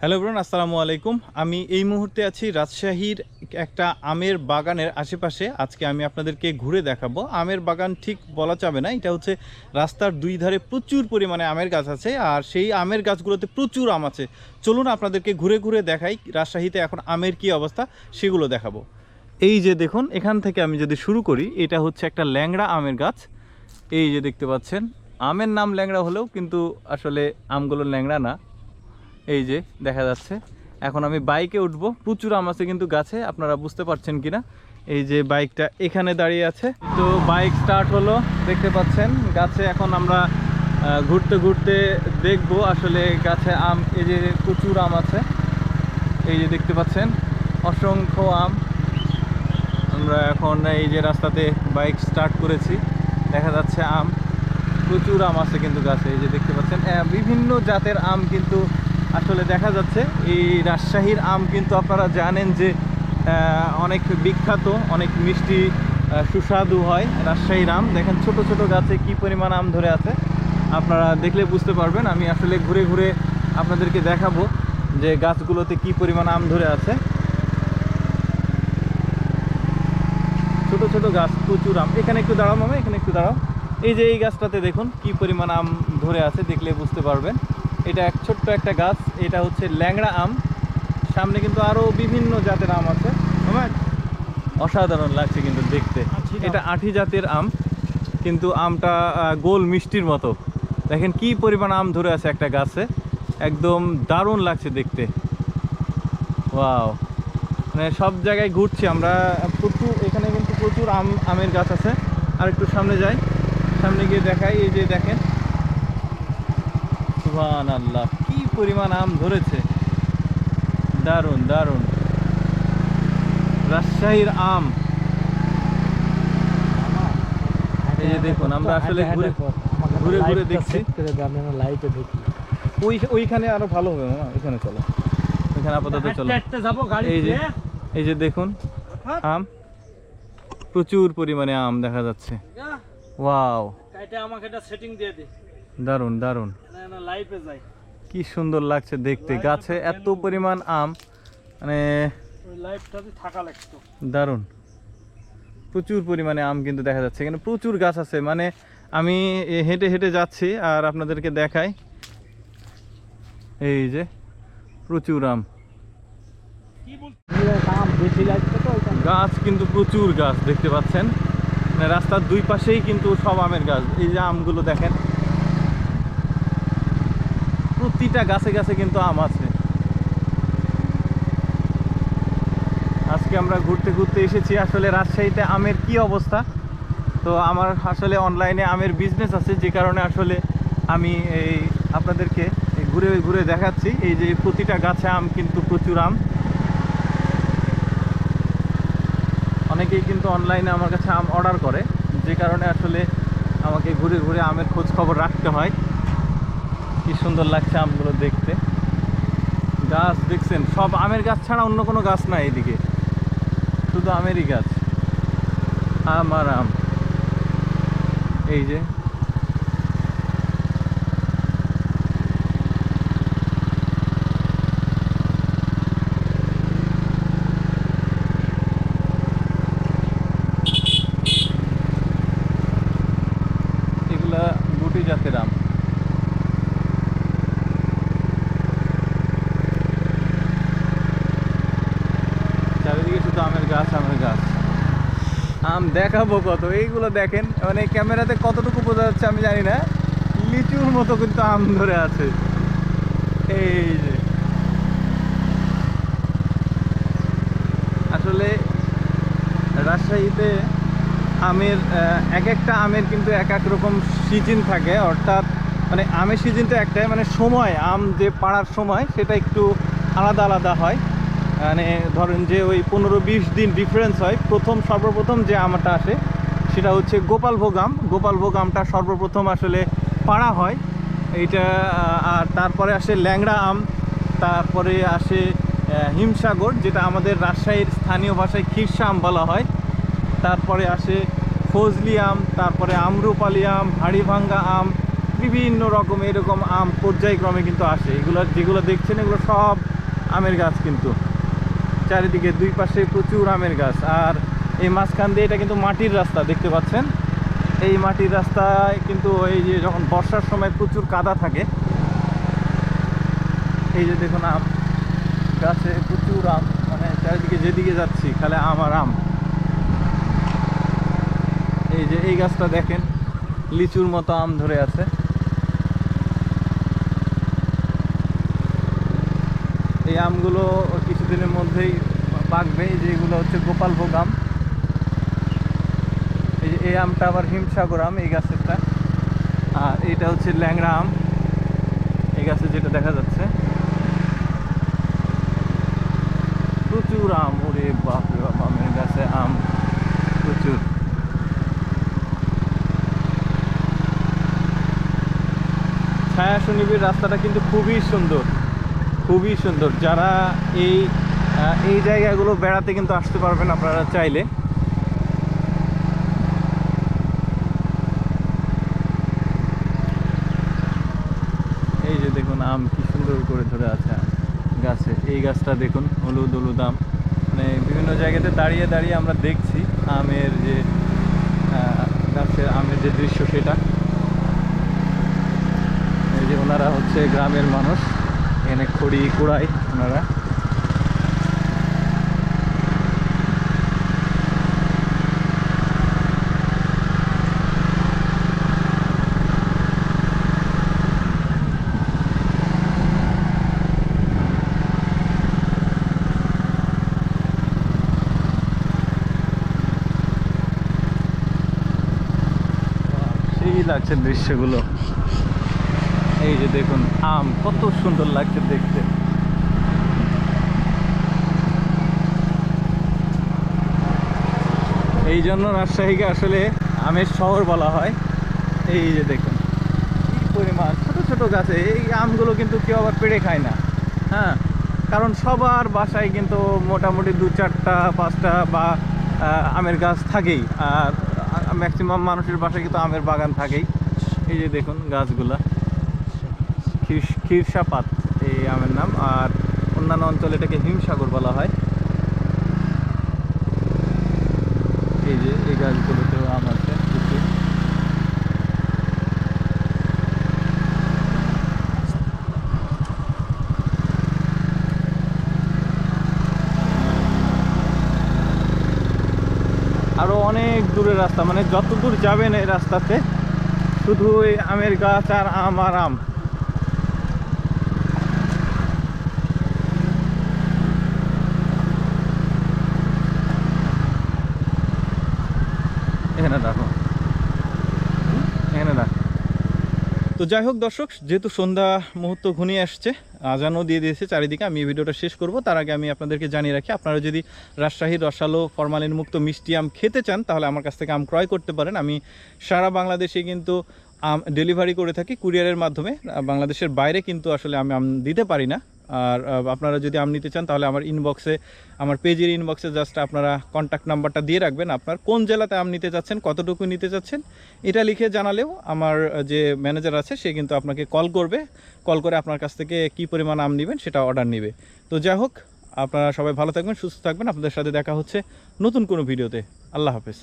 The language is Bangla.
হ্যালো ব্রন, আসসালামু আলাইকুম। আমি এই মুহূর্তে আছি রাজশাহীর একটা আমের বাগানের আশেপাশে। আজকে আমি আপনাদেরকে ঘুরে দেখাবো। আমের বাগান ঠিক বলা যাবে না। এটা হচ্ছে রাস্তার দুই ধারে প্রচুর পরিমাণে আমের গাছ আছে আর সেই আমের গাছগুলোতে প্রচুর আম আছে। চলুন আপনাদেরকে ঘুরে ঘুরে দেখাই রাজশাহীতে এখন আমের কি অবস্থা, সেগুলো দেখাবো। এই যে দেখুন, এখান থেকে আমি যদি শুরু করি, এটা হচ্ছে একটা ল্যাংড়া আমের গাছ। এই যে দেখতে পাচ্ছেন, আমের নাম ল্যাংড়া হলেও কিন্তু আসলে আমগুলো ল্যাংড়া না। এই যে, দেখা যাচ্ছে। এখন আমি বাইকে উঠব। প্রচুর আম আছে কিন্তু গাছে, আপনারা বুঝতে পারছেন কিনা? এই যে বাইকটা এখানে দাঁড়িয়ে আছে। তো বাইক স্টার্ট হলো, দেখতে পাচ্ছেন, গাছে এখন আমরা ঘুরতে ঘুরতে দেখব আসলে গাছে আম, এই যে প্রচুর আম আছে। এই যে দেখতে পাচ্ছেন, অসংখ্য আম। আমরা এখন এই যে রাস্তাতে বাইক স্টার্ট করেছি, দেখা যাচ্ছে আম। প্রচুর আম আছে কিন্তু গাছে, এই যে দেখতে পাচ্ছেন। বিভিন্ন জাতের আম কিন্তু আসলে দেখা যাচ্ছে এই রাজশাহীর আম কিন্তু আপনারা জানেন যে অনেক বিখ্যাত, অনেক মিষ্টি সুস্বাদু হয় রাজশাহীর আম। দেখেন ছোট ছোট গাছে কি পরিমাণ আম ধরে আছে। আপনারা দেখলে বুঝতে পারবেন, আমি আসলে ঘুরে ঘুরে আপনাদেরকে দেখাবো যে গাছগুলোতে কি পরিমাণ আম ধরে আছে। ছোট ছোট গাছ, প্রচুর আম। এখানে একটু দাঁড়াও মামা, এখানে একটু দাঁড়াও। এই যে এই গাছটাতে দেখুন কি পরিমাণ আম ধরে আছে, দেখলে বুঝতে পারবেন। এটা এক ছোট্ট একটা গাছ এটা হচ্ছে ল্যাংড়া আম। সামনে কিন্তু আরও বিভিন্ন জাতের আম আছে। অসাধারণ লাগছে কিন্তু দেখতে। আঠি এটা আঠি জাতের আম কিন্তু আমটা গোল মিষ্টির মতো। দেখেন কি পরিমাণ আম ধরে আছে একটা গাছে। একদম দারুণ লাগছে দেখতে। ওয়াও। মানে সব জায়গায় ঘুরছি আমরা। প্রচুর এখানে কিন্তু প্রচুর আম আমের গাছ আছে। আর একটু সামনে যাই। সামনে গিয়ে দেখাই এই যে দেখেন। সুবহান আল্লাহ কি পরিমাণ আম ধরেছে। দারুণ দারুণ। রাজশাহীর আম। এই যে দেখুন আমরা আসলে ঘুরে ঘুরে ঘুরে দেখছি। লাইটে দেখি। ওই ওইখানে আরও ভালো হবে মামা এখানে চলো। ওইখানে আপাতত চলো। এই যে এই যে দেখুন আম। প্রচুর পরিমাণে আম দেখা যাচ্ছে। ওয়াও। এটা আমাকে একটা সেটিং দিয়ে দে। দারুণ দারুণ। না না লাইভে যাই কি সুন্দর লাগছে দেখতে। গাছে এত পরিমাণ আম মানে থাকা লাগতো। দারুণ। প্রচুর পরিমাণে আম কিন্তু দেখা যাচ্ছে। এখানে প্রচুর গাছ আছে। মানে আমি হেঁটে হেঁটে যাচ্ছি আর আপনাদেরকে দেখাই। এই যে প্রচুর আম। গাছ কিন্তু প্রচুর গাছ দেখতে পাচ্ছেন। মানে রাস্তার দুই পাশেই কিন্তু সব আমের গাছ। এই যে আমগুলো দেখেন প্রতিটা গাছে গাছে কিন্তু আম আছে। আজকে আমরা ঘুরতে ঘুরতে এসেছি আসলে রাজশাহীতে আমের কি অবস্থা? তো আমার আসলে অনলাইনে আমের বিজনেস আছে, যে কারণে আসলে আমি এই আপনাদেরকে ঘুরে ঘুরে দেখাচ্ছি। এই যে প্রতিটা গাছে আম কিন্তু প্রচুর আম। অনেকেই কিন্তু অনলাইনে আমার কাছে আম অর্ডার করে, যে কারণে আসলে আমাকে ঘুরে ঘুরে আমের খোঁজ খবর রাখতে হয়। কি সুন্দর লাগছে আমগুলো দেখতে। গাছ দেখছেন, সব আমের গাছ ছাড়া অন্য কোনো গাছ নাই এদিকে। শুধু আমেরই গাছ। আম আর আম। এই যে এগুলা গুটি জাতের আম চারিদিকে শুধু আমের গাছ আমের গাছ আম দেখাবো কত। এইগুলো দেখেন মানে ক্যামেরাতে কতটুকু বোঝা যাচ্ছে আমি জানি না। লিচুর মতো কিন্তু আম ধরে আছে। এই যে। আসলে রাজশাহীতে আমের এক একটা আমের কিন্তু এক এক রকম সিজন থাকে। অর্থাৎ মানে আমের সিজন তো একটাই মানে সময়, আম যে পাড়ার সময়, সেটা একটু আলাদা আলাদা হয়। মানে ধরেন যে ওই পনেরো বিশ দিন ডিফারেন্স হয়, প্রথম সর্বপ্রথম যে আমটা আসে, সেটা হচ্ছে গোপালভোগ আম গোপালভোগ আমটা সর্বপ্রথম আসলে পাড়া হয়, এইটা আর তারপরে আসে ল্যাংড়া আম, তারপরে আসে হিমসাগর, যেটা আমাদের রাজশাহীর স্থানীয় ভাষায় খিরসা আম বলা হয়। তারপরে আসে ফজলি আম, তারপরে আমরুপালি আম, হাড়িভাঙ্গা আম, বিভিন্ন রকম এরকম আম পর্যায়ক্রমে কিন্তু আসে। এগুলো যেগুলো দেখছেন, এগুলো সব আমের গাছ কিন্তু। চারিদিকে দুই পাশে প্রচুর আমের গাছ। আর এই মাঝখান দিয়ে এটা কিন্তু মাটির রাস্তা, দেখতে পাচ্ছেন? এই মাটির রাস্তায় কিন্তু এই যে যখন বর্ষার সময় প্রচুর কাদা থাকে, এই যে দেখুন আম, গাছে প্রচুর আম মানে চারিদিকে যেদিকে যাচ্ছি, খালি আম আর আম। এই যে এই গাছটা দেখেন, লিচুর মতো আম ধরে আছে। এই আমগুলো কিছুদিনের মধ্যেই পাকবে এই যে এগুলো হচ্ছে গোপালভোগ আম এই এই আমটা আবার হিমসাগর আম, এই গাছেরটা। আর এটা হচ্ছে ল্যাংড়া আম। এই গাছে যেটা দেখা যাচ্ছে। প্রচুর আম, ওরে বাপরে বাপ, আমের গাছে আম। প্রচুর। ছায়া সুনিবিড় রাস্তাটা কিন্তু খুবই সুন্দর। খুবই সুন্দর। যারা এই এই জায়গাগুলো বেড়াতে কিন্তু আসতে পারবেন আপনারা চাইলে। এই যে দেখুন, আম কি সুন্দর করে ধরে আছে গাছে। এই গাছটা দেখুন, হলুদ হলুদ আম। মানে বিভিন্ন জায়গাতে দাঁড়িয়ে দাঁড়িয়ে আমরা দেখছি আমের যে গাছের আমের যে দৃশ্য সেটা। এই যে ওনারা হচ্ছে গ্রামের মানুষ। এখানে খড়ি কুড়াই ওনারা লাগছে দৃশ্যগুলো। এই যে দেখুন, আম কত সুন্দর লাগছে দেখতে। এই জন্য রাজশাহীকে আসলে আমের শহর বলা হয়। এই যে দেখুন, কি পরিমাণ ছোট ছোট গাছে, এই আমগুলো কিন্তু কেউ আবার পেড়ে খায় না। হ্যাঁ কারণ সবার বাসায় কিন্তু মোটামুটি দু চারটা, পাঁচটা বা আমের গাছ থাকেই। আর ম্যাক্সিমাম মানুষের বাসায় কিন্তু আমের বাগান থাকেই। এই যে দেখুন গাছগুলা। ক্ষীরসাপাত এই আমের নাম। আর অন্যান্য অঞ্চলে এটাকে হিমসাগর বলা হয়। এই যে এই গাছগুলোতেও আম আছে প্রচুর। আরও অনেক দূরের রাস্তা মানে যত দূর যাবেন এই রাস্তাতে, শুধু ওই আমের গাছ আর আম আর আম এখানে রাখো এখানে রাখ তো যাই হোক দর্শক, যেহেতু সন্ধ্যা মুহূর্ত ঘনিয়ে আসছে, আজানও দিয়ে দিয়েছে চারিদিকে, আমি এই ভিডিওটা শেষ করব। তার আগে আমি আপনাদেরকে জানিয়ে রাখি, আপনারা যদি রাজশাহীর রসালো, ফরমালিন মুক্ত মিষ্টি আম খেতে চান, তাহলে আমার কাছ থেকে আম ক্রয় করতে পারেন। আমি সারা বাংলাদেশে কিন্তু আম ডেলিভারি করে থাকি কুরিয়ারের মাধ্যমে। বাংলাদেশের বাইরে কিন্তু আসলে আমি আম দিতে পারি না। আর আপনারা যদি আম নিতে চান, তাহলে আমার ইনবক্সে আমার পেজের ইনবক্সে জাস্ট আপনারা কন্ট্যাক্ট নাম্বারটা দিয়ে রাখবেন আপনার। কোন জেলাতে আম নিতে চাচ্ছেন কতটুকু নিতে চাচ্ছেন এটা লিখে জানালেও আমার যে ম্যানেজার আছে, সে কিন্তু আপনাকে কল করবে। কল করে আপনার কাছ থেকে কি পরিমাণ আম নেবেন, সেটা অর্ডার নেবে। তো যাই হোক, আপনারা সবাই ভালো থাকবেন, সুস্থ থাকবেন। আপনাদের সাথে দেখা হচ্ছে নতুন কোনো ভিডিওতে আল্লাহ হাফেজ।